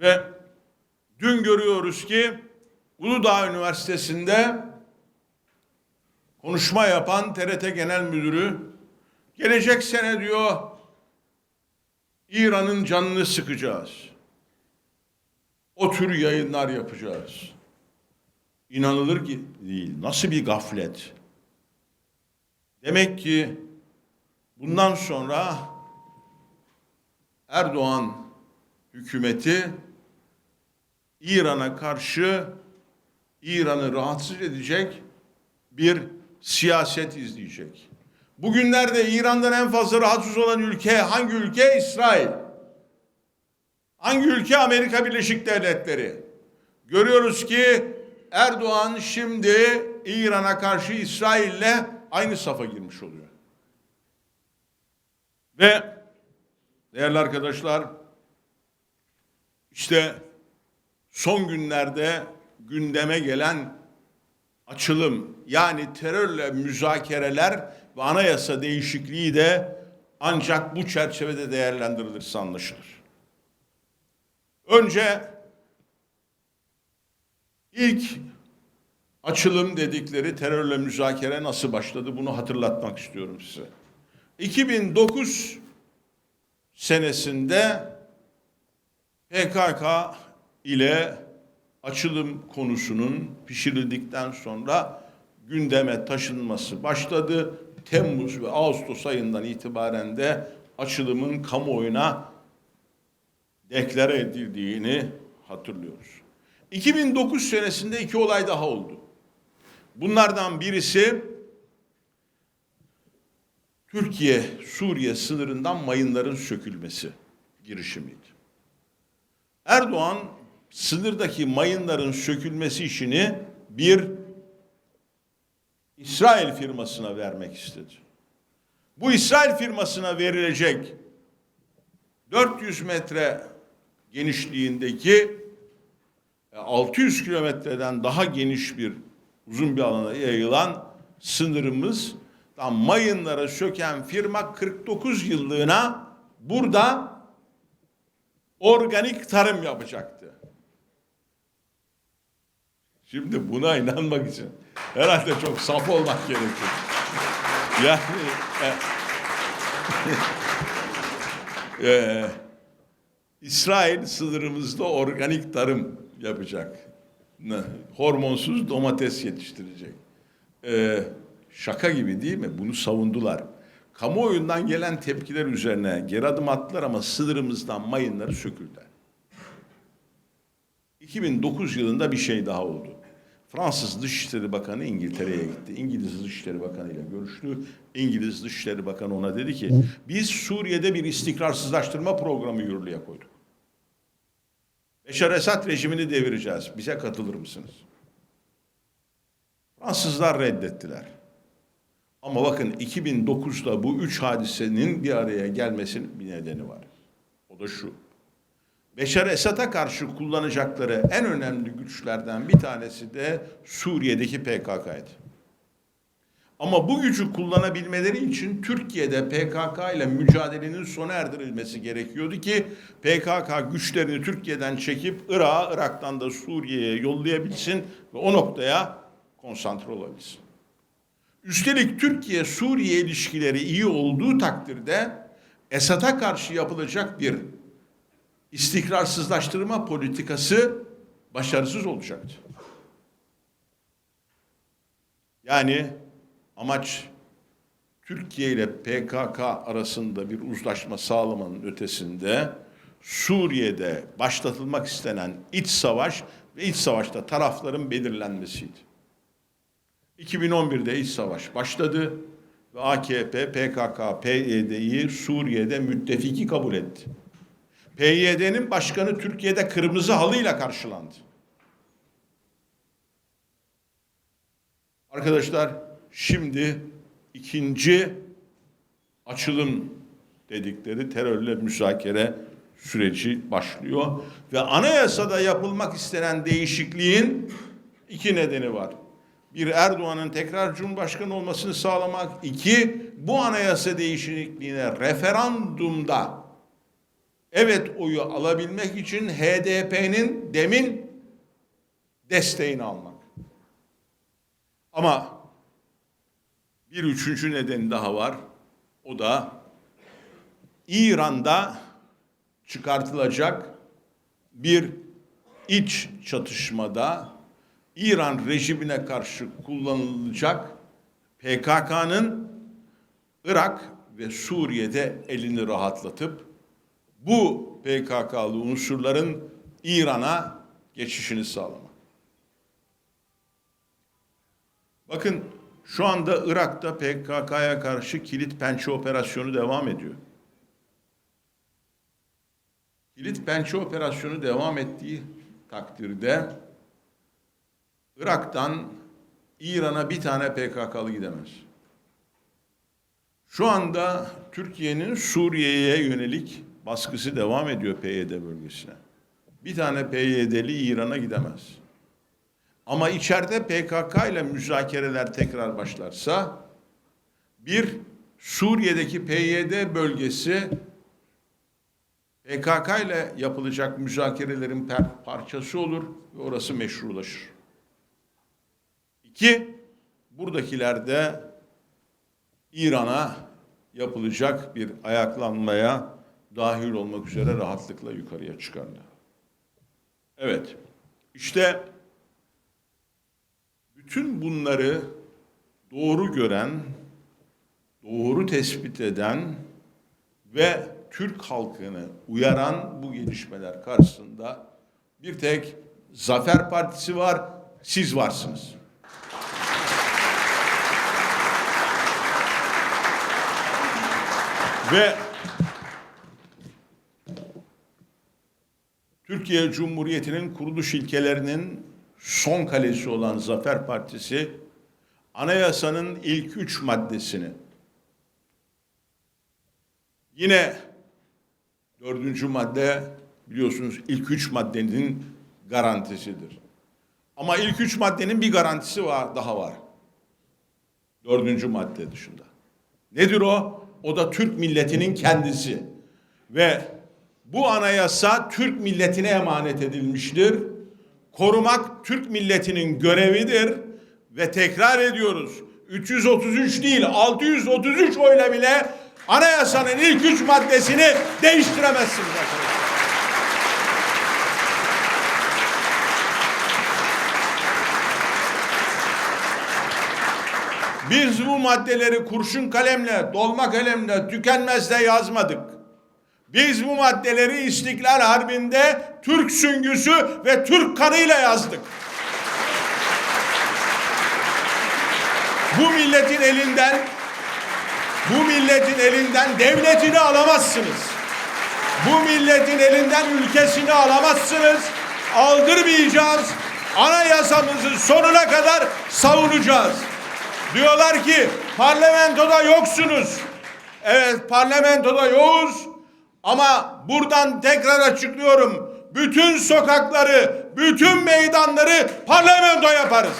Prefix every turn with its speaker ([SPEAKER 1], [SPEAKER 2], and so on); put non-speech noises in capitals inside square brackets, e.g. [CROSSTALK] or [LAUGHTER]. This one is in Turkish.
[SPEAKER 1] Ve dün görüyoruz ki Uludağ Üniversitesi'nde konuşma yapan TRT Genel Müdürü gelecek sene diyor İran'ın canını sıkacağız. O tür yayınlar yapacağız. İnanılır ki değil. Nasıl bir gaflet. Demek ki bundan sonra Erdoğan hükümeti İran'a karşı İran'ı rahatsız edecek bir siyaset izleyecek. Bugünlerde İran'dan en fazla rahatsız olan ülke hangi ülke? İsrail. Hangi ülke? Amerika Birleşik Devletleri. Görüyoruz ki Erdoğan şimdi İran'a karşı İsrail'le aynı safa girmiş oluyor. Ve değerli arkadaşlar işte son günlerde gündeme gelen açılım yani terörle müzakereler ve anayasa değişikliği de ancak bu çerçevede değerlendirilirse anlaşılır. Önce ilk açılım dedikleri terörle müzakere nasıl başladı bunu hatırlatmak istiyorum size. 2009 senesinde PKK ile açılım konusunun pişirildikten sonra gündeme taşınması başladı. Temmuz ve Ağustos ayından itibaren de açılımın kamuoyuna deklare edildiğini hatırlıyoruz. 2009 senesinde iki olay daha oldu. Bunlardan birisi Türkiye-Suriye sınırından mayınların sökülmesi girişimiydi. Erdoğan sınırdaki mayınların sökülmesi işini bir İsrail firmasına vermek istedi. Bu İsrail firmasına verilecek 400 metre genişliğindeki e, 600 kilometreden daha geniş bir uzun bir alana yayılan sınırımız tam mayınlara söken firma 49 yıllığına burada organik tarım yapacaktı. Şimdi buna inanmak için herhalde çok saf olmak gerekir. Yani e, [LAUGHS] e, İsrail sınırımızda organik tarım yapacak. Hormonsuz domates yetiştirecek. E, şaka gibi değil mi? Bunu savundular. Kamuoyundan gelen tepkiler üzerine geri adım attılar ama sınırımızdan mayınları söküldüler. 2009 yılında bir şey daha oldu. Fransız Dışişleri Bakanı İngiltere'ye gitti. İngiliz Dışişleri Bakanı ile görüştü. İngiliz Dışişleri Bakanı ona dedi ki biz Suriye'de bir istikrarsızlaştırma programı yürürlüğe koyduk. Beşar Esad rejimini devireceğiz. Bize katılır mısınız? Fransızlar reddettiler. Ama bakın 2009'da bu üç hadisenin bir araya gelmesinin bir nedeni var. O da şu. Beşar Esad'a karşı kullanacakları en önemli güçlerden bir tanesi de Suriye'deki PKK'ydı. Ama bu gücü kullanabilmeleri için Türkiye'de PKK ile mücadelenin sona erdirilmesi gerekiyordu ki PKK güçlerini Türkiye'den çekip Irak'a, Irak'tan da Suriye'ye yollayabilsin ve o noktaya konsantre olabilsin. Üstelik Türkiye-Suriye ilişkileri iyi olduğu takdirde Esad'a karşı yapılacak bir istikrarsızlaştırma politikası başarısız olacaktı. Yani amaç Türkiye ile PKK arasında bir uzlaşma sağlamanın ötesinde Suriye'de başlatılmak istenen iç savaş ve iç savaşta tarafların belirlenmesiydi. 2011'de iç savaş başladı ve AKP, PKK, PYD'yi Suriye'de müttefiki kabul etti. PYD'nin başkanı Türkiye'de kırmızı halıyla karşılandı. Arkadaşlar şimdi ikinci açılım dedikleri terörle müzakere süreci başlıyor ve anayasada yapılmak istenen değişikliğin iki nedeni var. Bir Erdoğan'ın tekrar Cumhurbaşkanı olmasını sağlamak, iki bu anayasa değişikliğine referandumda evet oyu alabilmek için HDP'nin demin desteğini almak. Ama bir üçüncü nedeni daha var. O da İran'da çıkartılacak bir iç çatışmada İran rejimine karşı kullanılacak PKK'nın Irak ve Suriye'de elini rahatlatıp bu PKK'lı unsurların İran'a geçişini sağlamak. Bakın şu anda Irak'ta PKK'ya karşı kilit pençe operasyonu devam ediyor. Kilit pençe operasyonu devam ettiği takdirde Irak'tan İran'a bir tane PKK'lı gidemez. Şu anda Türkiye'nin Suriye'ye yönelik baskısı devam ediyor PYD bölgesine. Bir tane PYD'li İran'a gidemez. Ama içeride PKK ile müzakereler tekrar başlarsa bir Suriye'deki PYD bölgesi PKK ile yapılacak müzakerelerin parçası olur ve orası meşrulaşır. İki, buradakiler de İran'a yapılacak bir ayaklanmaya dahil olmak üzere rahatlıkla yukarıya çıkarlar. Evet, işte bütün bunları doğru gören, doğru tespit eden ve Türk halkını uyaran bu gelişmeler karşısında bir tek Zafer Partisi var, siz varsınız. Ve Türkiye Cumhuriyeti'nin kuruluş ilkelerinin son kalesi olan Zafer Partisi anayasanın ilk üç maddesini yine dördüncü madde biliyorsunuz ilk üç maddenin garantisidir. Ama ilk üç maddenin bir garantisi var, daha var. Dördüncü madde dışında. Nedir o? O da Türk milletinin kendisi. Ve bu anayasa Türk milletine emanet edilmiştir. Korumak Türk milletinin görevidir. Ve tekrar ediyoruz. 333 değil 633 oyla bile anayasanın ilk üç maddesini değiştiremezsiniz. Biz bu maddeleri kurşun kalemle, dolma kalemle, tükenmezle yazmadık. Biz bu maddeleri İstiklal Harbi'nde Türk süngüsü ve Türk kanıyla yazdık. Bu milletin elinden bu milletin elinden devletini alamazsınız. Bu milletin elinden ülkesini alamazsınız. Aldırmayacağız. Anayasamızı sonuna kadar savunacağız. Diyorlar ki parlamentoda yoksunuz. Evet parlamentoda yokuz ama buradan tekrar açıklıyorum. Bütün sokakları, bütün meydanları parlamento yaparız.